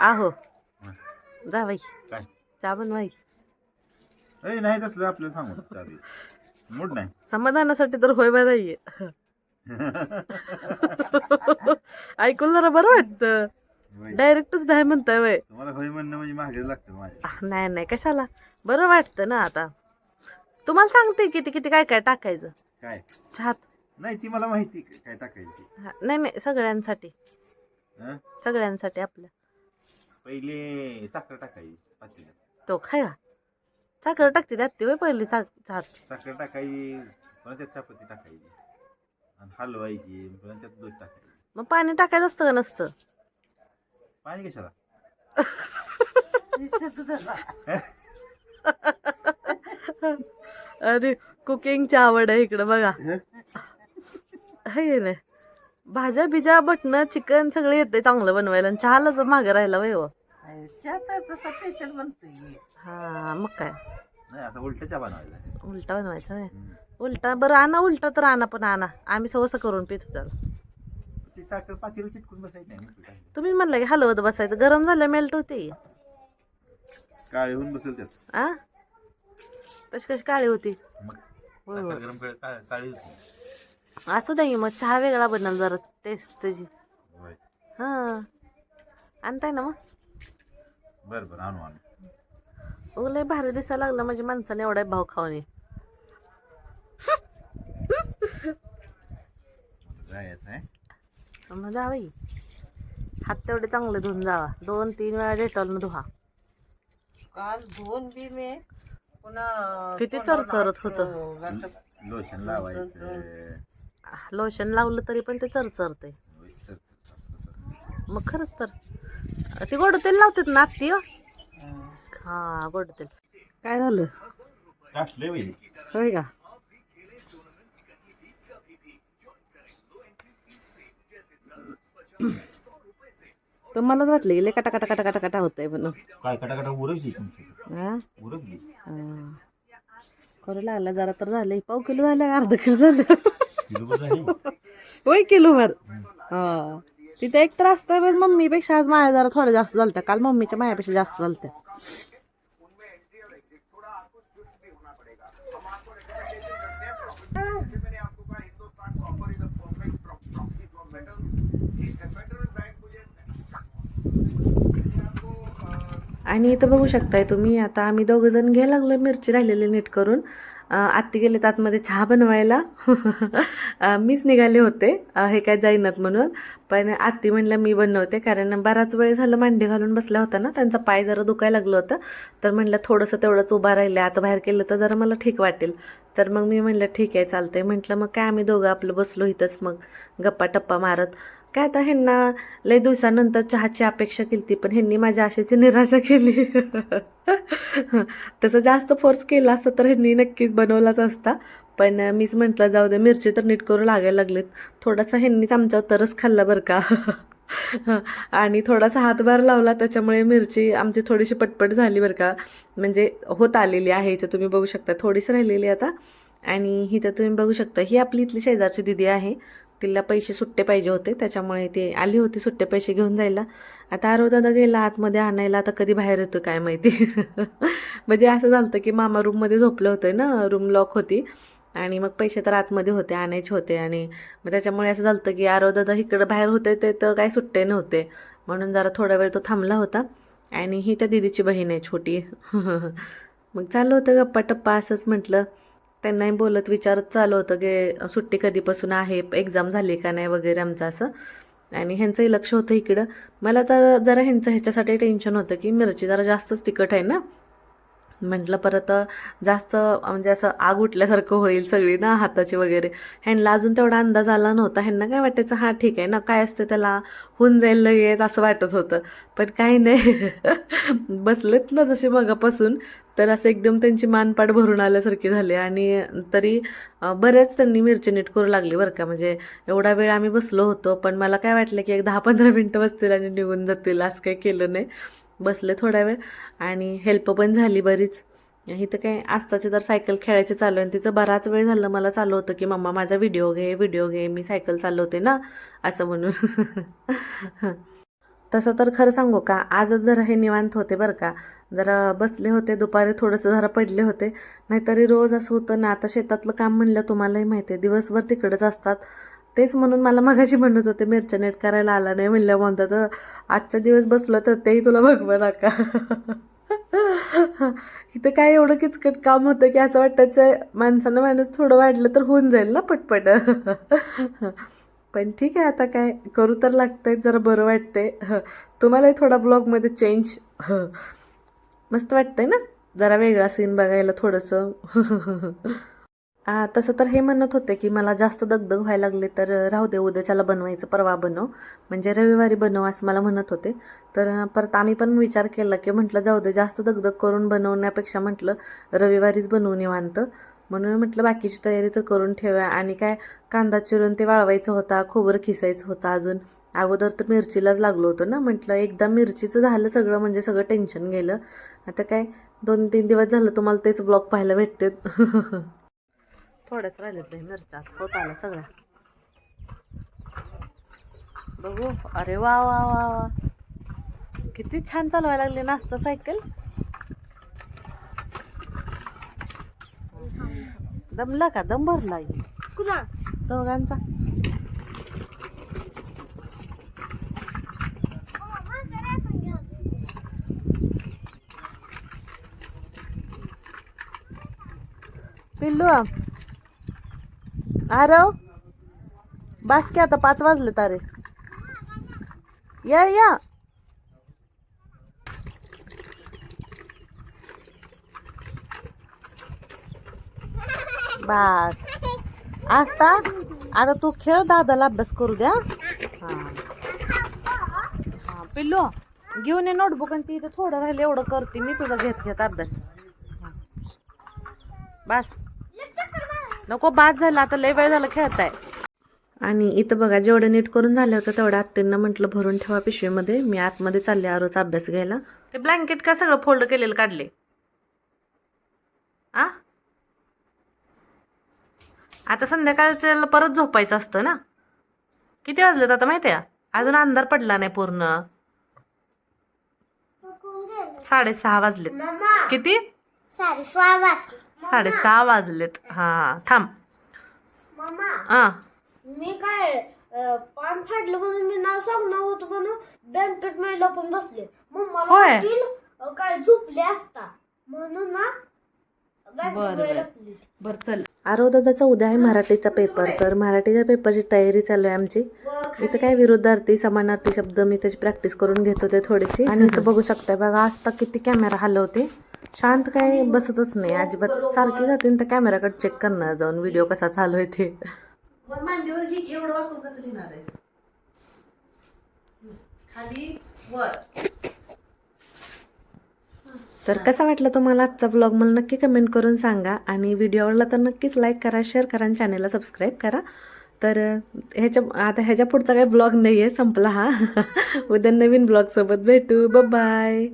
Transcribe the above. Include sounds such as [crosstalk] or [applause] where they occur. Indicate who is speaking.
Speaker 1: आहो. जा बाई.
Speaker 2: काय?
Speaker 1: चहा बनवाई
Speaker 2: अरे नाही तसलं आपल्याला सांगू चालेल मूड नाही.
Speaker 1: समाधानासाठी तर होय बा नाहीये. [laughs] ऐकून जरा बरं वाटतं. डायरेक्टच नाही म्हणताय वय
Speaker 2: तुम्हाला होय म्हणणं म्हणजे मागे लागतं माझ्या.
Speaker 1: नाही नाही कशाला? बरं वाटतं ना आता. तुम्हाला सांगते किती किती काय काय टाकायचं.
Speaker 2: काय?
Speaker 1: चहात
Speaker 2: नाही ती मला माहिती काय टाकायची.
Speaker 1: हा, नाही नाही सगळ्यांसाठी.
Speaker 2: हं?
Speaker 1: सगळ्यांसाठी आपल्या
Speaker 2: पहिले साखर टाकायची पातेल्यात
Speaker 1: तो खाय का साखर टाकते त्यात ते पहिली चा चहात
Speaker 2: साखर टाकायची पुन्हा त्यात चपाती टाकायची. आणि हलवायची पुन्हा त्यात दूध टाकायची.
Speaker 1: मग पाणी टाकायचं असतं का नसतं?
Speaker 2: पाणी कशाला? [laughs]
Speaker 1: अरे कुकिंगची आवड आहे इकडं बघा. हे? नाही भाज्या बिज्या बटणं चिकन सगळं येते चांगलं बनवायला आणि चहालाच मागं राहिला वय हो?
Speaker 3: चहा तर तसा स्पेशल बनतोय.
Speaker 1: हा मग काय?
Speaker 2: नाही असं उलटच्या बनवायचं
Speaker 1: उलटा बनवायचा वय. उलटा बरं आणा उलटा तर आणा पण आणा. आम्ही सवस करून पितो त्याला.
Speaker 2: ती साखर पातेलं चिटकून बसायची नाही ना
Speaker 1: तुम्ही म्हणलं की हलवत बसायचं. गरम झालं मेल्ट होते.
Speaker 2: काळे होऊन बसेल त्यात.
Speaker 1: आ? तशी कशी काळी होती?
Speaker 2: मग
Speaker 1: होय,
Speaker 2: साखर
Speaker 1: होय.
Speaker 2: गरम काळी होती.
Speaker 1: असू की मग चहा वेगळा बनल जरा टेस्ट त्याची हां. आणताय ना मग?
Speaker 2: बरं बरं आणू आणू.
Speaker 1: ओ लय भारी दिसायला लागलं म्हणजे माणसाने एवढा भाव खावणे
Speaker 2: जायचं आहे.
Speaker 1: मग हात तेवढे चांगले धुवून जावा. दोन तीन वेळा डेटॉलनं धुवा.
Speaker 3: काल दोन बी मी पुन्हा
Speaker 1: किती चरचरत होतं.
Speaker 2: लोशन लावायचं.
Speaker 1: लोशन लावलं तरी पण ते चरचरते. मग खरंच तर. ती गोड तेल लावतात ना आत्ती हो? हा गोड तेल काय झालं? होय का? तर मलाच वाटलं लय काटा काटा काटा काटा काटा होतंय म्हणून.
Speaker 2: काय उरकली तुमची?
Speaker 1: हा?
Speaker 2: उरकली
Speaker 1: हा. करू लागला जरा तर झाले पाव किलो झाले अर्धा किलो झाली. होय किलो भर. तिथे एक तर असतं पण मम्मीपेक्षा आज माझ्या जरा थोडं जास्त झालत्या काल मम्मीच्या मायापेक्षा जास्त झालत्या आणि इथं बघू शकताय तुम्ही आता आम्ही दोघंजण घ्यायला लागलो मिरची राहिलेली नीट करून. आत्ती गेलेत आतमध्ये चहा बनवायला. मीच निघाले होते. हे काय जाईनात म्हणून. पण आत्ती म्हणलं मी बनवते. कारण बराच वेळ झालं मांडी घालून बसला होता ना त्यांचा पाय जरा दुखायला लागलं होतं. तर म्हणलं थोडंसं तेवढंच उभा राहिलं आता बाहेर केलं तर जरा मला ठीक वाटेल. तर मग मी म्हणलं ठीक आहे चालतंय. म्हटलं मग काय आम्ही दोघं आपलं बसलो इथंच मग गप्पा टप्पा मारत. काय आता ह्यांना लय दिवसानंतर चहाची अपेक्षा केली ती पण ह्यांनी माझ्या आशेची निराशा केली. [laughs] तसं जास्त फोर्स केला असतं तर ह्यांनी नक्कीच बनवलाच असता. पण मीच म्हटलं जाऊ दे मिरची तर नीट करू लागायला लागलेत. थोडासा ह्यांनीच आमच्या तरच खाल्ला बरं का. [laughs] आणि थोडासा हातभार लावला त्याच्यामुळे मिरची आमची थोडीशी पटपट झाली बरं का. म्हणजे होत आलेली आहे इथं तुम्ही बघू शकता. थोडीच राहिलेली आता. आणि ही तर तुम्ही बघू शकता ही आपली इथली शेजारची दिदी आहे. तिला पैसे सुट्टे पाहिजे होते त्याच्यामुळे ती आली होती सुट्टे पैसे घेऊन जायला. आता आरो दादा गेला आतमध्ये आणायला आता कधी बाहेर येतो काय माहिती? [laughs] म्हणजे असं झालं होतं की मामा रूममध्ये झोपलं होतं ना रूम लॉक होती. आणि मग पैसे तर आतमध्ये होते आणायचे होते. आणि मग त्याच्यामुळे असं झालं होतं की आरो दादा इकडं बाहेर होते ते तर काय सुट्टे नव्हते. म्हणून जरा थोडा वेळ तो थांबला होता. आणि ही त्या दिदीची बहीण आहे छोटी. [laughs] मग चालू होतं गप्पा टप्पा असंच म्हटलं. त्यांनाही बोलत विचारत चालू होतं की सुट्टी कधीपासून आहे? एक्झाम झाली का नाही? वगैरे आमचं असं. आणि ह्यांचंही लक्ष होतं इकडं. मला तर जरा ह्यांचं ह्याच्यासाठी टेन्शन होतं की मिरची जरा जास्तच तिखट आहे ना. म्हटलं परत जास्त म्हणजे असं आग उठल्यासारखं होईल सगळी ना हाताची वगैरे. ह्यांना अजून तेवढा अंदाज आला नव्हता. ह्यांना काय वाटायचं हां ठीक आहे ना काय असतं त्याला? होऊन जाईल लगेच असं वाटत होतं. पण काही नाही. [laughs] बसलेत ना जसे मगापासून तर असं एकदम त्यांची मानपाट भरून आल्यासारखी झाली. आणि तरी बरेच त्यांनी मिरची नीट करू लागली बरं का. म्हणजे एवढा वेळ आम्ही बसलो होतो पण मला काय वाटलं की एक दहा पंधरा मिनटं बसतील आणि निघून जातील असं काही केलं नाही. बसले थोडा वेळ आणि हेल्प पण झाली बरीच. इथं काय आस्ताचे तर सायकल खेळायचे चालू आहे आणि तिचं बराच वेळ झालं मला चालू होतं की मम्मा माझा व्हिडिओ घे व्हिडिओ घे मी सायकल चालवते ना असं म्हणून. [laughs] तसं तर खरं सांगू का आजच जरा हे निवांत होते बरं का. जरा बसले होते दुपारी थोडंसं जरा पडले होते. नाहीतरी रोज असं होतं ना आता शेतातलं काम म्हणलं तुम्हालाही माहिती आहे दिवसभर तिकडंच असतात. तेच म्हणून मला मगाशी म्हणत होते मिरच्या नेट करायला आला नाही म्हणलं म्हणतात तर आजचा दिवस बसलो तर तेही तुला भगवं नका. इथं काय एवढं किचकट काम होतं की असं वाटायचं माणसानं माणूस थोडं वाढलं तर होऊन जाईल ना पटपट. पण ठीक आहे आता काय करू तर लागतंय जरा बरं वाटतंय. हं. तुम्हालाही थोडा ब्लॉगमध्ये चेंज मस्त वाटतंय ना? जरा वेगळा सीन बघायला थोडंसं. तसं तर हे म्हणत होते की मला जास्त दगदग व्हायला लागले तर राहू दे उद्याच्याला बनवायचं परवा बनव. म्हणजे रविवारी बनव असं मला म्हणत होते. तर परत आम्ही पण विचार केला की म्हटलं जाऊ दे जास्त दगदग करून बनवण्यापेक्षा म्हटलं रविवारीच बनवून निवांत. म्हणून म्हटलं बाकीची तयारी तर करून ठेवा. आणि काय कांदा चिरून ते वाळवायचं होता खोबरं खिसायचं होतं अजून. अगोदर तर मिरचीलाच लागलो होतो ना म्हटलं एकदा मिरचीचं झालं सगळं म्हणजे सगळं टेन्शन गेलं. आता काय दोन तीन दिवस झालं तुम्हाला तेच ब्लॉग पाहायला भेटते [laughs] थोड्याच राहिलेत बाई मिरच्या. होत आला सगळ्या. बघू. अरे वा वा वा वा. किती छान चालवायला लागले नाश्ता सायकल. दमला का? दम भरला
Speaker 4: कुणा?
Speaker 1: दोघांचा. पिल्लू. आरव हो. बास की आता पाच वाजले तारे. या या. बास. आस्ता आता तू खेळ दादाला अभ्यास करू द्या. हां हा पिल्लू घेऊन ये नोटबुक आणि ती इथे थोडं राहिलं एवढं करते मी तुझा घेत घेत अभ्यास. हा. बस. नको बाद झाला आता लय वेळ झाला खेळताय. आणि इथं बघा जेवढं नीट करून झालं होतं तेवढ्या आत्तींना म्हटलं भरून ठेवा पिशवीमध्ये. मी आतमध्ये चालले आरोचा अभ्यास घ्यायला. ते ब्लँकेट का सगळं फोल्ड केलेलं काढले? आ? आता संध्याकाळचं परत झोपायचं असतं ना? किती वाजलेत आता माहिती आहे अजून अंधार पडला नाही पूर्ण. साडेसहा वाजलेत. किती?
Speaker 4: साडेसहा वाजले.
Speaker 1: साडेसहा वाजलेत. हा थांब.
Speaker 4: मामा
Speaker 1: हा.
Speaker 4: मी काय पान फाडलं म्हणून मी नाव सांगणार होतं म्हणून बँकेट मेला पण बसले. मग मला
Speaker 1: होय.
Speaker 4: वाटेल, अं, काय झोपले असता? म्हणून ना
Speaker 1: बरं, बरं. चल. आरव दादाचा उद्या आहे मराठीचा पेपर. तर मराठीच्या पेपरची तयारी चालू आहे आमची. इथं काय विरुद्धार्थी समानार्थी शब्द मी त्याची प्रॅक्टिस करून घेत होते थोडीशी. आणि इथं बघू शकताय बघा आज तर किती कॅमेरा हलवते. शांत काय बसतच नाही. अजिबात सारखी जाते त्या कॅमेराकडे चेक करणार जाऊन व्हिडिओ कसा चालू आहे ते. एवढं वापरून कसं लिहिणार आहेस? खाली वर. तर कसा वाटला तुम्हाला आजचा ब्लॉग मला नक्की कमेंट करून सांगा. आणि व्हिडिओ आवडला तर नक्कीच लाईक करा शेअर करा आणि चॅनलला सबस्क्राईब करा. तर ह्याच्या आता ह्याच्या पुढचा काही ब्लॉग नाही आहे संपला हा. [laughs] उद्या नवीन ब्लॉगसोबत भेटू. बाय